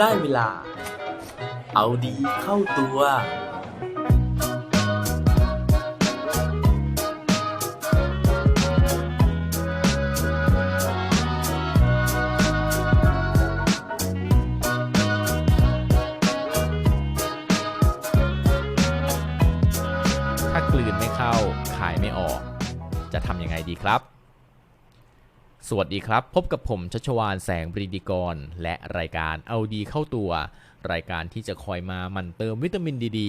ได้เวลา เอาดีเข้าตัว ถ้ากลืนไม่เข้าขายไม่ออก จะทำยังไงดีครับ สวัสดีครับ พบกับผมชัชวานแสงบริดีกร และรายการเอาดีเข้าตัว รายการที่จะคอยมาหมั่นเติมวิตามินดีด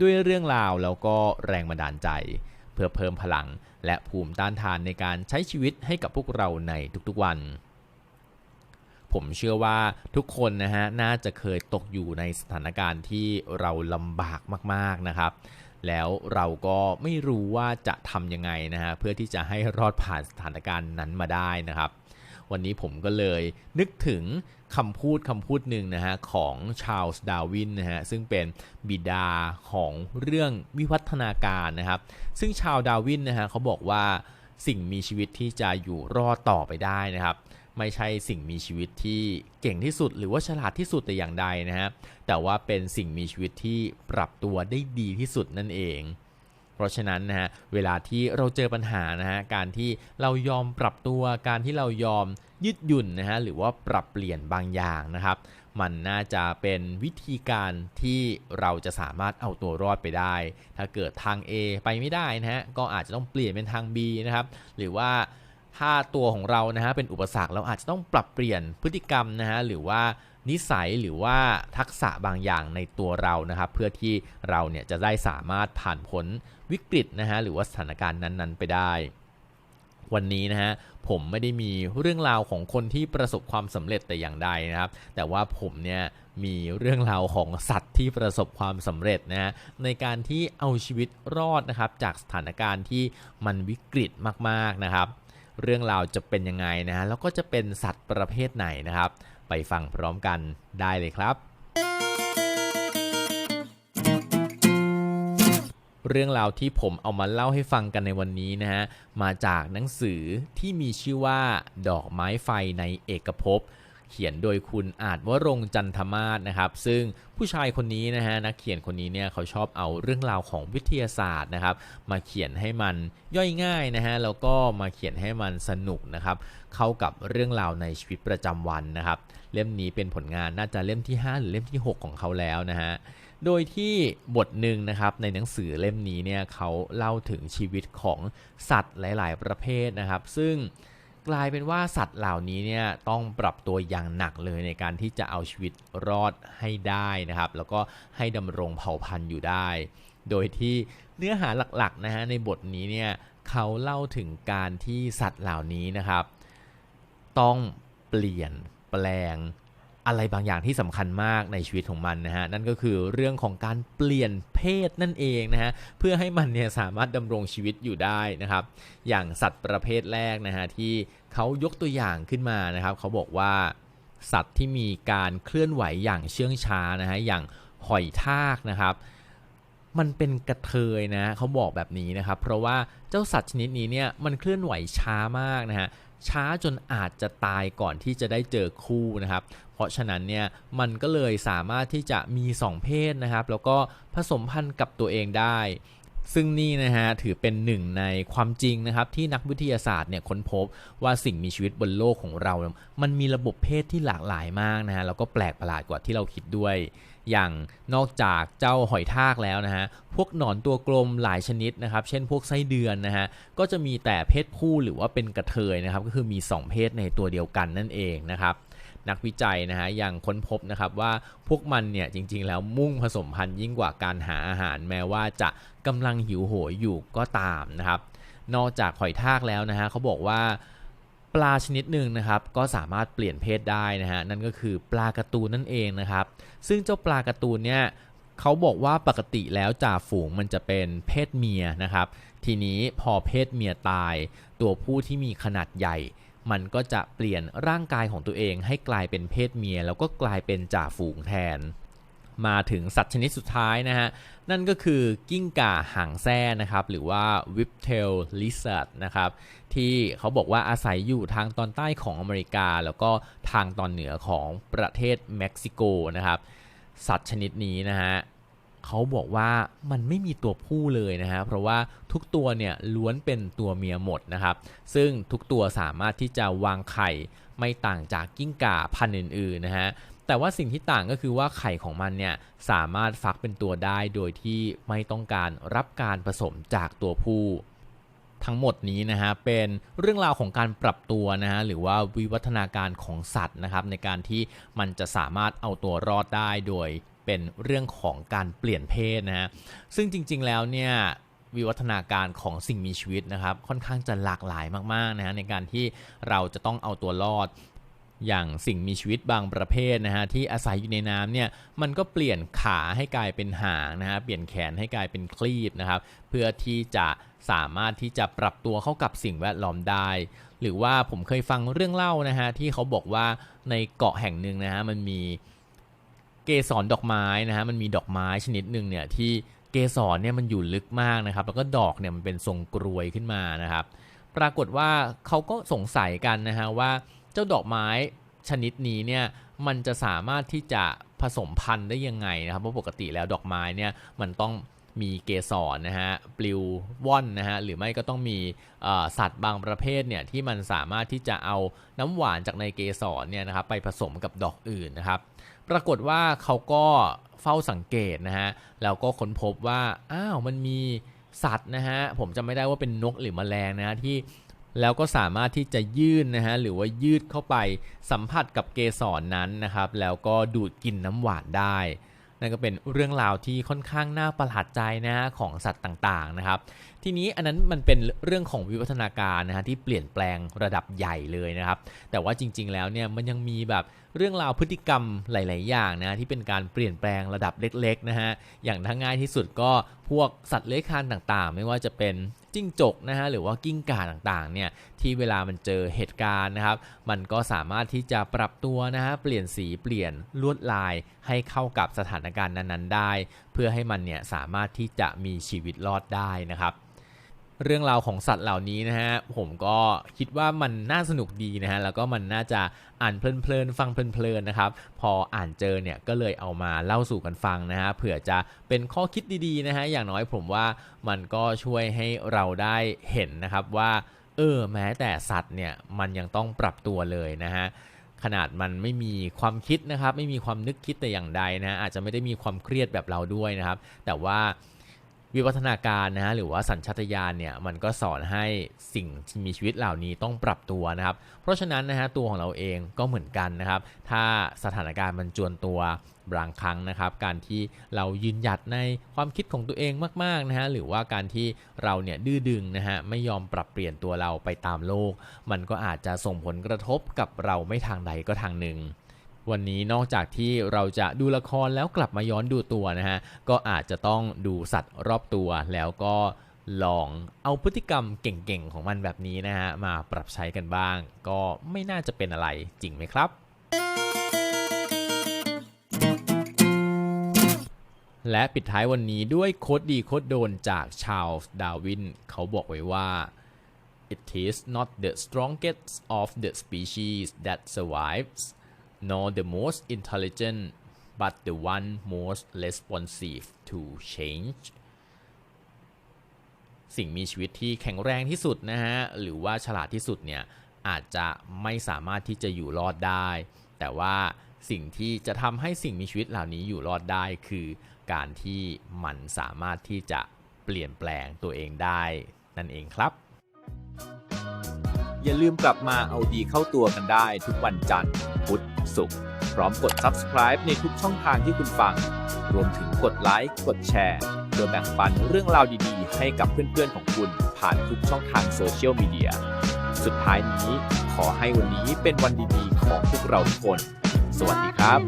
ด้วยเรื่องราวแล้วก็แรงบันดาลใจ เพื่อเพิ่มพลังและภูมิต้านทานในการใช้ชีวิตให้กับพวกเราในทุกๆวัน ผมเชื่อว่าทุกคนนะฮะน่าจะเคยตกอยู่ในสถานการณ์ที่เราลำบากมากๆนะครับ แล้วเราก็ไม่รู้ว่าจะทำยังไงนะฮะเพื่อที่จะให้รอดผ่านสถานการณ์นั้นมาได้นะครับ วันนี้ผมก็เลยนึกถึงคำพูดคำพูดหนึ่งนะฮะของชาลส์ดาวินนะฮะซึ่งเป็นบิดาของเรื่องวิวัฒนาการนะครับ ซึ่งชาร์ลดาวินนะฮะเขาบอกว่าสิ่งมีชีวิตที่จะอยู่รอดต่อไปได้นะครับ ไม่ใช่สิ่งมีชีวิตที่เก่งที่สุด หรือว่าฉลาดที่สุดแต่อย่างใดนะฮะแต่ว่าเป็นสิ่งมีชีวิตที่ปรับตัวได้ดีที่สุดนั่นเอง เพราะฉะนั้นนะฮะเวลาที่เราเจอปัญหานะฮะการที่เรายอมปรับตัวการที่เรายอมยืดหยุ่นนะฮะหรือว่าปรับเปลี่ยนบางอย่างนะครับ มันน่าจะเป็นวิธีการที่เราจะสามารถเอาตัวรอดไปได้ ถ้าเกิดทาง A ไปไม่ได้นะฮะก็อาจจะต้องเปลี่ยนเป็นทาง B นะครับหรือว่า ถ้าตัวของเรานะฮะเป็นอุปสรรคเราอาจจะต้องปรับเปลี่ยนพฤติกรรมนะฮะหรือว่านิสัยหรือว่าทักษะบางอย่างในตัวเรานะครับเพื่อที่เราเนี่ยจะได้สามารถผ่านพ้นวิกฤตนะฮะหรือว่าสถานการณ์นั้นๆ ไปได้ วันนี้นะฮะผมไม่ได้มีเรื่องราวของคนที่ประสบความสำเร็จแต่อย่างใดนะครับ แต่ว่าผมเนี่ยมีเรื่องราวของสัตว์ที่ประสบความสำเร็จนะฮะในการที่เอาชีวิตรอดนะครับจากสถานการณ์ที่มันวิกฤตมากๆนะครับ เรื่องราวจะเป็นยังไงนะฮะแล้วก็จะเป็นสัตว์ประเภทไหนนะครับ ไปฟังพร้อมกันได้เลยครับ เรื่องราวที่ผมเอามาเล่าให้ฟังกันในวันนี้นะฮะมาจากหนังสือที่มีชื่อว่า ดอกไม้ไฟในเอกภพ เขียนโดยคุณอาจวรงจันทมาศนะครับ ซึ่งผู้ชายคนนี้นะฮะนักเขียนคนนี้เนี่ยเขาชอบเอาเรื่องราวของวิทยาศาสตร์นะครับ มาเขียนให้มันย่อยง่ายนะฮะแล้วก็มาเขียนให้มันสนุกนะครับ เข้ากับเรื่องราวในชีวิตประจำวันนะครับ เล่มนี้เป็นผลงานน่าจะเล่มที่ 5 หรือเล่มที่ 6 ของเขาแล้วนะฮะโดยที่บทหนึ่งนะครับในหนังสือเล่มนี้เนี่ยเขาเล่าถึงชีวิตของสัตว์หลาย ๆ ประเภทนะครับ ซึ่ง กลายเป็นว่าสัตว์เหล่านี้เนี่ยต้องปรับตัวอย่างหนักเลยในการที่จะเอาชีวิตรอดให้ได้นะครับ แล้วก็ให้ดำรงเผ่าพันธุ์อยู่ได้ โดยที่เนื้อหาหลักๆนะฮะในบทนี้เนี่ยเขาเล่าถึงการที่สัตว์เหล่านี้นะครับ ต้องเปลี่ยนแปลง อะไรบางอย่างที่สำคัญมากในชีวิตของมันนะฮะนั่นก็คือเรื่องของการเปลี่ยนเพศนั่นเองนะฮะเพื่อให้มันเนี่ยสามารถดำรงชีวิตอยู่ได้นะครับ อย่างสัตว์ประเภทแรกนะฮะที่เขายกตัวอย่างขึ้นมานะครับ เขาบอกว่าสัตว์ที่มีการเคลื่อนไหวอย่างเชื่องช้านะฮะอย่างหอยทากนะครับ มันเป็นกระเทยนะเขาบอกแบบนี้นะครับ เพราะว่าเจ้าสัตว์ชนิดนี้เนี่ยมันเคลื่อนไหวช้ามากนะฮะ ช้าจนอาจจะตายก่อนที่จะได้เจอคู่นะครับ เพราะฉะนั้นเนี่ยมันก็เลยสามารถที่จะมี 2 เพศนะครับ แล้วก็ผสมพันธุ์กับตัวเองได้ ซึ่งนี่นะฮะถือเป็นหนึ่งในความจริงนะครับที่นักวิทยาศาสตร์เนี่ยค้นพบว่าสิ่งมีชีวิตบนโลกของเรา มันมีระบบเพศที่หลากหลายมากนะฮะแล้วก็แปลกประหลาดกว่าที่เราคิดด้วย อย่างนอกจากเจ้าหอยทากแล้วนะฮะพวกหนอนตัวกลมหลายชนิดนะครับ เช่นพวกไส้เดือนนะฮะก็จะมีแต่เพศผู้หรือว่าเป็นกระเทยนะครับ ก็คือมี 2 เพศในตัวเดียวกันนั่นเองนะครับนักวิจัยนะฮะยังค้นพบนะครับว่าพวกมันเนี่ยจริงๆ แล้วมุ่งผสมพันธุ์ยิ่งกว่าการหาอาหาร แม้ว่าจะกำลังหิวโหยอยู่ก็ตามนะครับ นอกจากหอยทากแล้วนะฮะเขาบอกว่า ลาชนิดหนึ่งนะครับ ก็สามารถเปลี่ยนเพศได้นะฮะนั่นก็คือปลาการะตูนนั่นเองนะครับ ซึ่งเจ้าปลาการะตูนเนี่ยเขาบอกว่าปกติแล้วจ่าฝูงมันจะเป็นเพศเมียนะครับ ทีนี้พอเพศเมียตาย ตัวผู้ที่มีขนาดใหญ่ มันก็จะเปลี่ยนร่างกายของตัวเองให้กลายเป็นเพศเมีย แล้วก็กลายเป็นจ่าฝูงแทน มาถึงสัตว์ชนิดสุดท้ายนะฮะ นั่นก็คือกิ้งก่าหางแส้นะครับ หรือว่า whiptail lizard นะครับ ที่เขาบอกว่าอาศัยอยู่ทางตอนใต้ของอเมริกา แล้วก็ทางตอนเหนือของประเทศเม็กซิโกนะครับ สัตว์ชนิดนี้นะฮะเขาบอกว่ามันไม่มีตัวผู้เลยนะฮะ เพราะว่าทุกตัวเนี่ยล้วนเป็นตัวเมียหมดนะครับ ซึ่งทุกตัวสามารถที่จะวางไข่ไม่ต่างจากกิ้งก่าพันธุ์อื่นๆนะฮะ แต่ว่าสิ่งที่ต่างก็คือว่าไข่ของมันเนี่ยสามารถฟักเป็นตัวได้โดยที่ไม่ต้องการรับการผสมจากตัวผู้ทั้งหมดนี้นะฮะเป็นเรื่องราวของการปรับตัวนะฮะหรือว่าวิวัฒนาการของสัตว์นะครับในการที่มันจะสามารถเอาตัวรอดได้โดยเป็นเรื่องของการเปลี่ยนเพศนะฮะซึ่งจริง ๆ แล้วเนี่ยวิวัฒนาการของสิ่งมีชีวิตนะครับค่อนข้างจะหลากหลายมากๆนะฮะในการที่เราจะต้องเอาตัวรอด อย่างสิ่งมีชีวิตบางประเภทนะฮะที่อาศัยอยู่ในน้ำเนี่ยมันก็เปลี่ยนขาให้กลายเป็นหางนะฮะเปลี่ยนแขนให้กลายเป็นคลีบนะครับเพื่อที่จะสามารถที่จะปรับตัวเข้ากับสิ่งแวดล้อมได้ หรือว่าผมเคยฟังเรื่องเล่านะฮะที่เขาบอกว่าในเกาะแห่งหนึ่งนะฮะมันมีเกสรดอกไม้นะฮะมันมีดอกไม้ชนิดหนึ่งเนี่ยที่เกสรเนี่ยมันอยู่ลึกมากนะครับ แล้วก็ดอกเนี่ยมันเป็นทรงกรวยขึ้นมานะครับ ปรากฏว่าเขาก็สงสัยกันนะฮะว่า จ้าดอกไม้ชนิดนี้เนี่ยมันจะสามารถที่จะผสมพันธุ์ได้ยังไงนะครับเพราะปกติแล้วดอกไม้เนี่ยมันต้องมีเกสรนะฮะปลิวว่อนนะฮะหรือไม่ก็ต้องมีสัตว์บางประเภทเนี่ยที่มันสามารถที่จะเอาน้ำหวานจากในเกสรเนี่ยนะครับไปผสมกับดอกอื่นนะครับ ปรากฏว่าเขาก็เฝ้าสังเกตนะฮะแล้วก็ค้นพบว่าอ้าวมันมีสัตว์นะฮะผมจำไม่ได้ว่าเป็นนกหรือแมลงนะฮะที่ แล้วก็สามารถที่จะยื่นนะฮะหรือว่ายืดเข้าไปสัมผัสกับเกสรนนั้นนะครับ แล้วก็ดูดกินน้ำหวานได้นั่นก็เป็นเรื่องราวที่ค่อนข้างน่าประหลาดใจนะฮะของสัตว์ต่างๆนะครับ ทีนี้อันนั้นมันเป็นเรื่องของวิวัฒนาการนะฮะที่เปลี่ยนแปลงระดับใหญ่เลยนะครับ แต่ว่าจริง ๆ แล้วเนี่ยมันยังมีแบบเรื่องราวพฤติกรรมหลาย ๆ อย่างนะที่เป็นการเปลี่ยนแปลงระดับเล็ก ๆ นะฮะอย่างทั้งง่ายที่สุดก็พวกสัตว์เลื้อยคลานต่างๆ ไม่ว่าจะเป็นจิ้งจกนะฮะหรือว่ากิ้งก่าต่างๆเนี่ยที่เวลามันเจอเหตุการณ์นะครับ มันก็สามารถที่จะปรับตัวนะฮะเปลี่ยนสีเปลี่ยนลวดลายให้เข้ากับสถานการณ์นั้น ๆ ได้ เพื่อให้มันเนี่ยสามารถที่จะมีชีวิตรอดได้นะครับ เรื่องราวของสัตว์เหล่านี้นะฮะผมก็คิดว่ามันน่าสนุกดีนะฮะแล้วก็มันน่าจะอ่านเพลินๆฟังเพลินๆนะครับพออ่านเจอเนี่ยก็เลยเอามาเล่าสู่กันฟังนะฮะเผื่อจะเป็นข้อคิดดีๆนะฮะอย่างน้อยผมว่ามันก็ช่วยให้เราได้เห็นนะครับว่าเออแม้แต่สัตว์เนี่ยมันยังต้องปรับตัวเลยนะฮะขนาดมันไม่มีความคิดนะครับ ไม่มีความนึกคิดแต่อย่างใดนะอาจจะไม่ได้มีความเครียดแบบเราด้วยนะครับ แต่ว่า วิวัฒนาการนะฮะหรือว่าสัญชาตญาณเนี่ยมันก็สอนให้สิ่งที่มีชีวิตเหล่านี้ต้องปรับตัวนะครับ เพราะฉะนั้นนะฮะตัวของเราเองก็เหมือนกันนะครับ ถ้าสถานการณ์มันจวนตัวบางครั้งนะครับ การที่เรายืนหยัดในความคิดของตัวเองมากๆนะฮะหรือว่าการที่เราเนี่ยดื้อดึงนะฮะไม่ยอมปรับเปลี่ยนตัวเราไปตามโลก มันก็อาจจะส่งผลกระทบกับเราไม่ทางใดก็ทางหนึ่ง วันนี้นอกจากที่เราจะดูละครแล้วกลับมาย้อนดูตัวนะฮะ ก็อาจจะต้องดูสัตว์รอบตัวแล้วก็ลองเอาพฤติกรรมเก่งๆของมันแบบนี้นะฮะ มาปรับใช้กันบ้าง ก็ไม่น่าจะเป็นอะไรจริงไหมครับและปิดท้ายวันนี้ด้วยโคดดีโคดโดนจากชาลส์ดาวินเขาบอกไว้ว่า It is not the strongest of the species that survives nor the most intelligent but the one most responsive to change สิ่งมีชีวิตที่แข็งแรงที่สุดนะฮะ หรือว่าฉลาดที่สุดเนี่ย อาจจะไม่สามารถที่จะอยู่รอดได้ แต่ว่าสิ่งที่จะทำให้สิ่งมีชีวิตเหล่านี้อยู่รอดได้คือการที่มันสามารถที่จะเปลี่ยนแปลงตัวเองได้นั่นเองครับ อย่าลืมกลับมาเอาดีเข้าตัวกันได้ทุกวันจันทร์ พุธ ศุกร์ พร้อมกด subscribe ในทุกช่องทางที่คุณฟัง รวมถึงกดไลค์ กดแชร์เพื่อแบ่งปันเรื่องราวดีๆ ให้กับเพื่อนๆของคุณผ่านทุกช่องทางโซเชียลมีเดีย สุดท้ายนี้ขอให้วันนี้เป็นวันดีๆ ของพวกเราทุกคน สวัสดีครับ